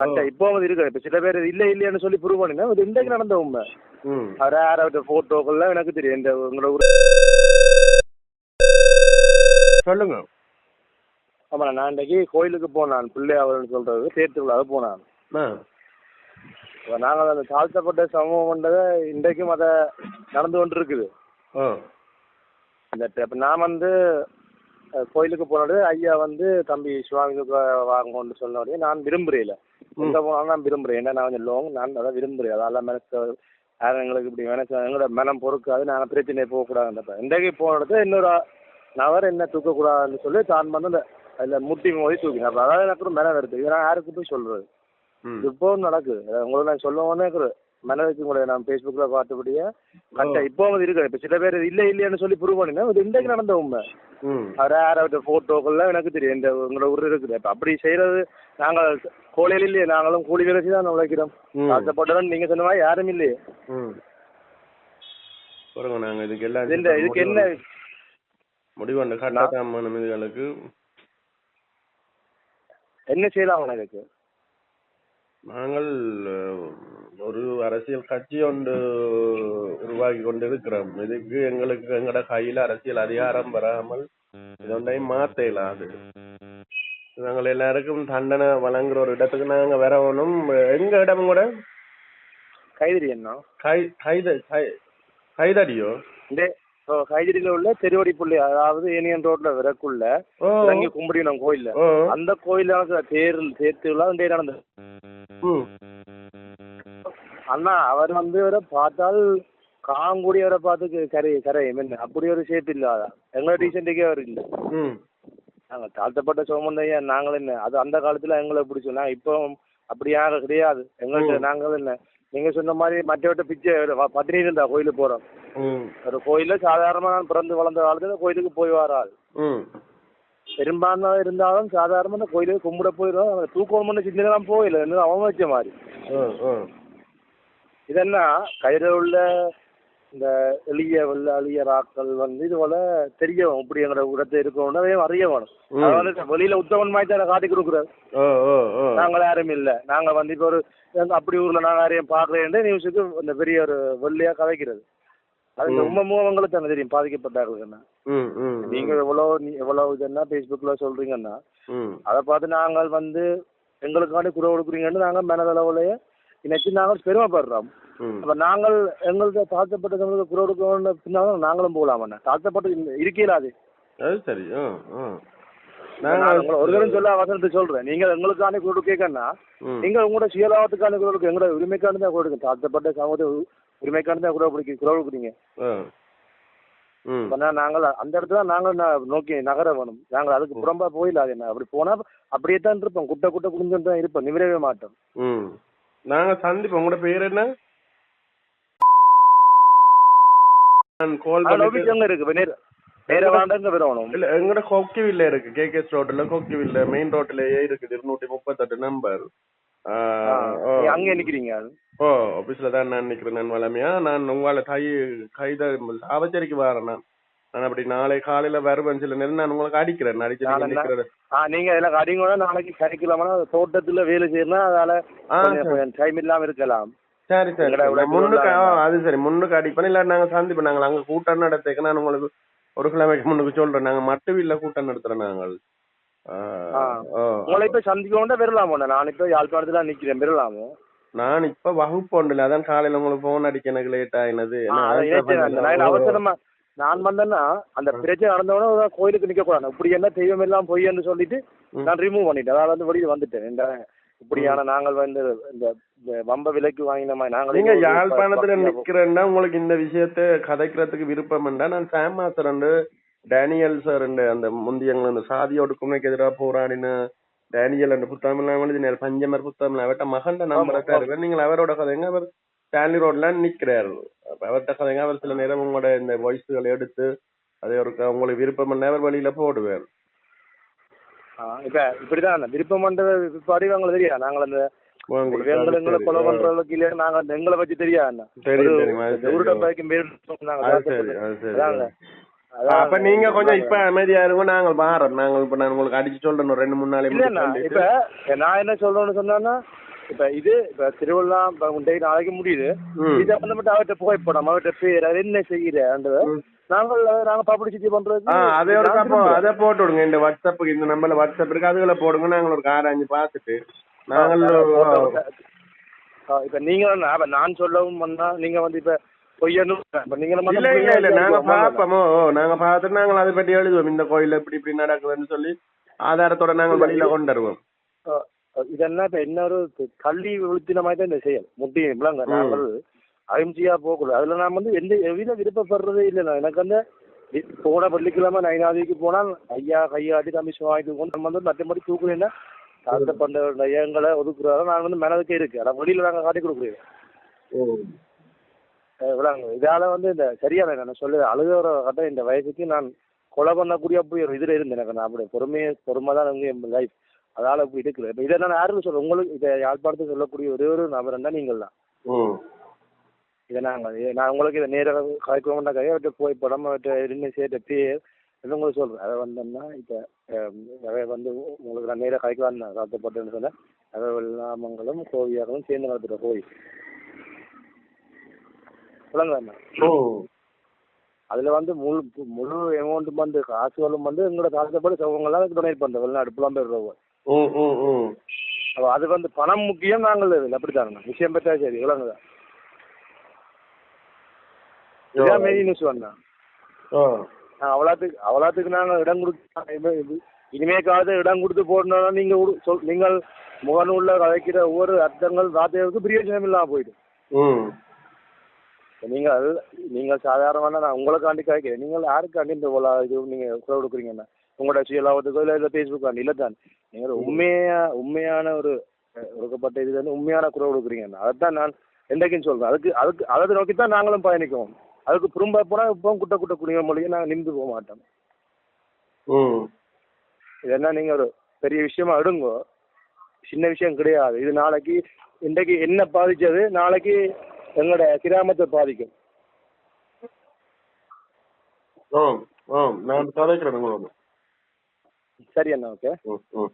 மற்ற இப்போ வந்து இருக்கு இப்ப சில பேர் இல்ல இல்லைன்னு சொல்லி ப்ரூவ் பண்ணினா இது இன்றைக்கு நடந்த உண்மை. அவர் யாராவது போட்டோக்கள்லாம் எனக்கு தெரியும். இந்த உங்களோட சொல்லுங்க. ஆமா நான் இன்றைக்கு கோயிலுக்கு போனான். பிள்ளையாவல்னு சொல்றது தேர்த்துக்குள்ளாக போனான். நாங்கள் அந்த தாழ்த்தப்பட்ட சமூகம் பண்றதை இன்றைக்கும் அதை நடந்து கொண்டு இருக்குது இந்த இப்ப நான் வந்து கோயிலுக்கு போனது ஐயா வந்து தம்பி சிவாமிக்கு வாங்கன்னு சொன்ன உடனே நான் விரும்புறேன் எங்க போனாலும் நான் விரும்புறேன். ஏன்னா நான் கொஞ்சம் லோங் நான் அதை விரும்புறேன். அதால மெனக்கு யாரும் எங்களுக்கு இப்படி நினைச்ச எங்களோட மனம் பொறுக்காது. நாங்கள் பிரச்சனை போகக்கூடாதுன்றப்ப இன்றைக்கு போன இடத்துல இன்னொரு நபர் என்ன தூக்கக்கூடாதுன்னு சொல்லி தான் அந்த அதில் முட்டி மோதி தூக்கினேன். அப்போ அதாவது எனக்கு ஒரு மனம் வருது இதை நான் யாருக்கு போய் சொல்றது? இப்போ நடக்குது. உங்களுக்கு நான் சொல்லுவோன்னே இருக்குது மனதுக்கு கூட நான் ஃபேஸ்புக்கில் பார்த்தபடியே கரெக்டாக இப்போ வந்து இருக்குது இப்போ சில பேர் இல்லை இல்லைன்னு சொல்லி ப்ரூவ் பண்ணினா இது இன்றைக்கு நடந்த உண்மை. அவர் யாராவது போட்டோக்கள்லாம் எனக்கு தெரியும். இந்த உங்களோட ஊர் இருக்குது. இப்போ அப்படி செய்யறது நாங்கள் கோழியில் இல்லையே. நாங்களும் கூலி வேலை செய்து தான் உழைக்கிறோம். ம். ஆசைப்பட்டவன் நீங்க சொன்ன மாதிரி யாரும் இல்லையே. பாருங்க நாங்க இதுக்கு எல்லாம் இந்த இதுக்கு என்ன? முடிவு கட்டாம இதுகளுக்கு என்ன செய்யலாம் உனக்கு? நாங்கள் ஒரு அரசியல் கட்சி ஒன்று உருவாக்கி கொண்டு இருக்கிறோம் இதுக்கு எங்களுக்கு எங்கட கையில அரசியல் அதிகாரம் வராமல் இதொன்றையும் மாத்த இயலாது நாங்கள் எல்லாருக்கும் தண்டனை வழங்குற ஒரு இடத்துக்கு நாங்க வரணும். எங்க இடம் கூட? கைதிரி என்ன கை கைத கைதடியோ கைதிரியில உள்ள தெருவடி புள்ளி அதாவது ஏனியன் ரோட்ல விறக்குள்ள இறங்கி கும்பிடினோம் கோயில்ல. அந்த கோயில தேர் தேர்த்துலாம் இந்த நடந்தது அண்ணா அவர் வந்து அவரை பார்த்தால் காங்குடி அவரை பார்த்து கரை கரையும் என்ன அப்படி ஒரு ஷேப் இல்லாத எங்களோட டீசென்ட்டுக்கே அவர் இல்லை. நாங்கள் தாழ்த்தப்பட்ட சோமந்தையா நாங்கள் என்ன? அது அந்த காலத்துல எங்களை பிடிச்சோம் நாங்கள் இப்போ அப்படியாக கிடையாது. எங்கள்கிட்ட நாங்கள் என்ன? நீங்க சொன்ன மாதிரி மற்றவட்ட பிச்சை பத்தினி இருந்தா கோயிலுக்கு போறோம். ம். ஒரு கோயில்ல சாதாரணமா நான் பிறந்து வளர்ந்த காலத்துல கோயிலுக்கு போய் வராள் ம். பெரும்பான்மை இருந்தாலும் சாதாரணமா அந்த கோயிலுக்கு கும்பிட போயிடும் தூக்கணும்னு சிந்தனைலாம் போயில அவன் வச்ச மாதிரி. இதென்னா கையில உள்ள இந்த எளிய வெள்ள எளிய ராக்கள் வந்து இது போல தெரிய வேணும் இப்படி எங்களோட இடத்துல இருக்கணும் அதையும் அறிய வேணும். வெளியில உத்தமன் மாதிரி தான் காட்டி கொடுக்குறாரு. நாங்கள் யாரும் இல்ல. நாங்க வந்து இப்போ ஒரு அப்படி ஊர்ல நாங்க யாரையும் பாக்குறேன் நியூஸுக்கு இந்த பெரிய ஒரு வெள்ளையா கதைக்கிறது அது உண்மை மூவங்களுக்கு தானே தெரியும். பாதிக்கப்பட்டார்கள் ம் ம் நீங்க எவ்வளவு எவ்வளவு இதுன்னா ஃபேஸ்புக்ல சொல்றீங்கன்னா அதை பார்த்து நாங்கள் வந்து எங்களுக்காண்டி குரல் கொடுக்குறீங்கன்னு நாங்க மனதளவுலயே இன்னைக்கு நாங்கள் பெருமைப்படுறோம். அப்ப நாங்கள் எங்களுக்கு தாழ்த்தப்பட்டவங்களுக்கு குரல் கொடுக்கணும்னு பின்னாலும் நாங்களும் போகலாம் தாழ்த்தப்பட்டு இருக்கையில அது? சரி ஒரு சொல்ல அவசரத்தை சொல்றேன். நீங்க எங்களுக்கான குரல் கேட்கணும்னா ம். நீங்க உங்களோட சுயலாபத்துக்கான குரல் எங்களோட உரிமைக்கான தான் கொடுங்க தாழ்த்தப்பட்ட சமூக உரிமைக்கான தான் குரல் கொடுக்க குரல் கொடுக்குறீங்க. நாங்கள் அந்த இடத்துல நாங்கள் நோக்கி நகர வேணும். நாங்கள் அதுக்கு புறம்பா போயிடாது என்ன அப்படி போனா அப்படியே தான் இருப்போம். குட்டை குட்டை குடிஞ்சுட்டு தான் இருப்போம். நிமிரவே மாட்டோம். ம் நாங்கள் சந்திப்போம். உங்களோட பேர் என்ன? நான் கால் நோக்கிச்சவங்க இருக்கு? நேர வாண்டங்க வரணும் இல்ல எங்கட கொக்கிவில்ல இருக்கு. கேகேஎஸ் ரோட்ல கொக்கிவில்ல மெயின் ரோட்லயே இருக்குது. இருநூத்தி முப்பத்தெட்டு நம்பர் அங்க நிக்கிறீங்க ஓ ஆபீஸ்ல தான் நான் நிக்கிறேன் நான் வளமையா. நான் உங்களை கை கைத சாவச்சேரிக்கு வரேன் நான். நான் அப்படி நாளை காலையில வருவேன் சில நேரம் நான் உங்களுக்கு அடிக்கிறேன். அடிச்சு நீங்க நீங்க எல்லாம் கடிங்க நாளைக்கு கறிக்கலாமா தோட்டத்துல வேலை செய்யணும் அதால டைம் இல்லாம இருக்கலாம். சரி சரி முன்னுக்கு அது சரி. முன்னுக்கு அடிப்பேன். இல்ல நாங்க சந்திப்போம். நாங்கள் அங்க கூட்டம் நடத்துக்கு நான் உங்களுக்கு ஒரு கிழமைக்கு முன்னுக்கு சொல்றேன். நாங்க மட்டுவில்ல கூட்டம் நடத்துறோம் நாங்கள். உங்களை இப்ப சந்திக்கோண்டா வரலாமோ நான் இப்ப யாழ்ப்பாணத்துல நிக்கிறேன். வரலாமோ? நான் இப்ப வகுப்பு ஒன்றுல அதான் காலையில உங்களுக்கு போன் அடிக்க எனக்கு லேட் ஆயினது. அவசரமா நான் வந்தேன்னா அந்த பிரச்சனை நடந்தவொடனே கோயிலுக்கு நிக்க கூடாது இப்படி என்ன தெய்வம் எல்லாம் பொய்ன்னு சொல்லிட்டு நான் ரிமூவ் பண்ணிட்டேன். அதாவது வந்து வெளியில வந்துட்டேன். இந்த இப்படியான நாங்கள் வந்து இந்த வம்ப விலைக்கு வாங்கின மாதிரி நாங்கள் நீங்க யாழ்ப்பாணத்துல நிக்கிறேன்னா உங்களுக்கு இந்த விஷயத்த கதைக்கிறதுக்கு விருப்பம் நான் சாம் மாஸ்டர் டேனியல் சார் அந்த முந்தியங்கள் அந்த சாதி ஒடுக்குமுறைக்கு எதிராக போராடின டேனியல் அந்த புத்தகம் எல்லாம் எழுதினார் பஞ்சமர் புத்தகம் அவர்கிட்ட மகண்ட நம்பரை இருக்கார் நீங்கள் அவரோட கதைங்க அவர் ஸ்டான்லி ரோட்ல நிக்கிறார். அப்ப அவர்கிட்ட கதைங்க அவர் சில நேரம் உங்களோட இந்த வாய்ஸ்களை எடுத்து அதை ஒரு உங்களுக்கு விருப்பம் அவர் வழியில போடுவார். இப்ப இப்படிதான். விருப்பம் பண்றது பிற்பாடு அவங்களுக்கு தெரியாது நாங்கள் அந்த உங்களுக்கு எங்களை. கொலை பண்றதுக்கு இல்லையா நாங்க அந்த எங்களை பத்தி நாங்க. அதான் அப்ப நீங்க கொஞ்சம் இப்ப அமைதியா இருங்க. நாங்கள் மாறோம். நாங்கள் இப்ப நான் உங்களுக்கு அடிச்சு சொல்றேன். ரெண்டு மூணு நாளைக்கு இப்ப நான் என்ன சொல்றேன்னு சொன்னா இப்ப இது இப்ப திருவிழா இன்றைக்கு நாளைக்கு முடியுது. இதை வந்து மட்டும் அவர்கிட்ட புகைப்படம். அவர்கிட்ட பேர் அது என்ன செய்யறன்றது நாங்கள் நாங்க பப்ளிசிட்டி பண்றது அதே அதை போட்டு விடுங்க இந்த வாட்ஸ்அப்புக்கு இந்த நம்பர்ல வாட்ஸ்அப் இருக்கு. அதுகளை போடுங்க. நாங்கள் ஒரு ஆராய்ஞ்சு பார்த்துட்டு நாங்கள் இப்ப நீங்க நான் சொல்லவும் வந்தா நீங்க வந்து இப்ப நீங்க நாங்க பாப்போமோ நாங்க பார்த்துட்டு நாங்கள் அதை பற்றி எழுதுவோம். இந்த கோயில்ல இப்படி இப்படி நடக்குதுன்னு சொல்லி ஆதாரத்தோட நாங்கள் வெளியில கொண்டு வருவோம். இதெல்லாம் இப்ப என்ன ஒரு கல்வி விழுத்தின மாதிரி தான் இந்த செயல். முட்டியும் இப்பலாங்க நாங்கள் அகிம்சையா போகக்கூடாது. அதுல நான் வந்து எந்த எவ்வித விருப்பப்படுறதே இல்லை. நான் எனக்கு வந்து போன வெள்ளிக்கிழமை நைனாதிக்கு போனால் ஐயா கையாட்டி சுவாமிக்கு கொண்டு நம்ம வந்து மற்றபடி தூக்குறேன்னா தாழ்த்தப்பட்ட ஐயங்களை ஒதுக்குறாரோ நான் வந்து மனதுக்கு இருக்கு. ஆனா வெளியில நாங்க காட்டி கொடுக்குறேன் விளாங்க இதால வந்து இந்த சரியான நான் சொல்லு அழுகிற கட்ட இந்த வயசுக்கு நான் கொலை பண்ணக்கூடிய அப்படி ஒரு இதுல இருந்தேன். எனக்கு நான் அப்படி பொறுமையே பொறுமை தான் வந்து என் லைஃப் அதால அப்படி எடுக்கல. இப்போ இதை நான் யாருன்னு சொல்றேன் உங்களுக்கு இதை யாழ்ப்பாணத்தை சொல்லக்கூடிய ஒரே ஒரு நபர் தான் நீங்கள் தான் இதை நாங்கள் இதை நான் உங்களுக்கு இதை நேராக கலைக்கணும்னா கையை போய் படம் இருந்து சேர்த்த பேர் உங்களுக்கு சொல்றேன். அதை வந்தோம்னா இப்போ அதை வந்து உங்களுக்கு நான் நேராக கலைக்கலாம் தான் காத்தப்பட்டேன்னு சொன்னேன். அதை வெள்ளாமங்கலம் கோவியார்களும் சேர்ந்து நடத்துகிற சொல்லுங்க ம் அதுல வந்து முழு முழு அமௌண்ட் வந்து காசுகளும் வந்து எங்களோட தாழ்த்தப்பட்டு சவங்களாம் டொனேட் பண்றோம். வெளிநாடு புலம்பெயர் ரூபாய் ம் ம் ம். அப்ப அது வந்து பணம் முக்கியம் நாங்கள் இதில்? அப்படித்தாங்க விஷயம் பெற்றா சரி விளங்குதா? இதான் மெயின் நியூஸ் வந்தேன் ஆ. அவ்வளோத்துக்கு அவ்வளோத்துக்கு நாங்கள் இடம் கொடுத்து இனிமேக்காவது இடம் கொடுத்து போடணும் நீங்க உடு- சொல் நீங்கள் முகநூல்ல கதைக்கிற ஒவ்வொரு அர்த்தங்கள் வார்த்தைகளுக்கு பிரயோஜனம் இல்லாம போயிடும். ம். நீங்கள் நீங்கள் சாதாரணமான நான் உங்களுக்காண்டி கேட்கிறேன் நீங்கள் யாருக்காண்டி இந்த இது நீங்கள் குரல் கொடுக்குறீங்கன்னா? உங்களோட சுயலாபத்துக்கோ இல்லை இல்லை ஃபேஸ்புக்காண்டி இல்லை தான். நீங்கள் உண்மையா உண்மையான ஒரு ஒடுக்கப்பட்ட இது வந்து உண்மையான குரல் கொடுக்குறீங்க. அதைத்தான் நான் என்றைக்கும் சொல்றேன். அதுக்கு அதுக்கு அதை நோக்கி தான் நாங்களும் பயணிக்குவோம் அதுக்கு திரும்ப போனால் இப்போ குட்ட குட்ட குடிய மொழியை நாங்கள் நிமிந்து போக மாட்டோம். இது என்ன நீங்கள் ஒரு பெரிய விஷயமா எடுங்கோ. சின்ன விஷயம் கிடையாது. இது நாளைக்கு இன்றைக்கு என்ன பாதிச்சது நாளைக்கு எங்களோட கிராமத்தை பாதிக்கும். நான் கதைக்கிறேன் உங்களோட சரி அண்ணா ஓகே ம் ம்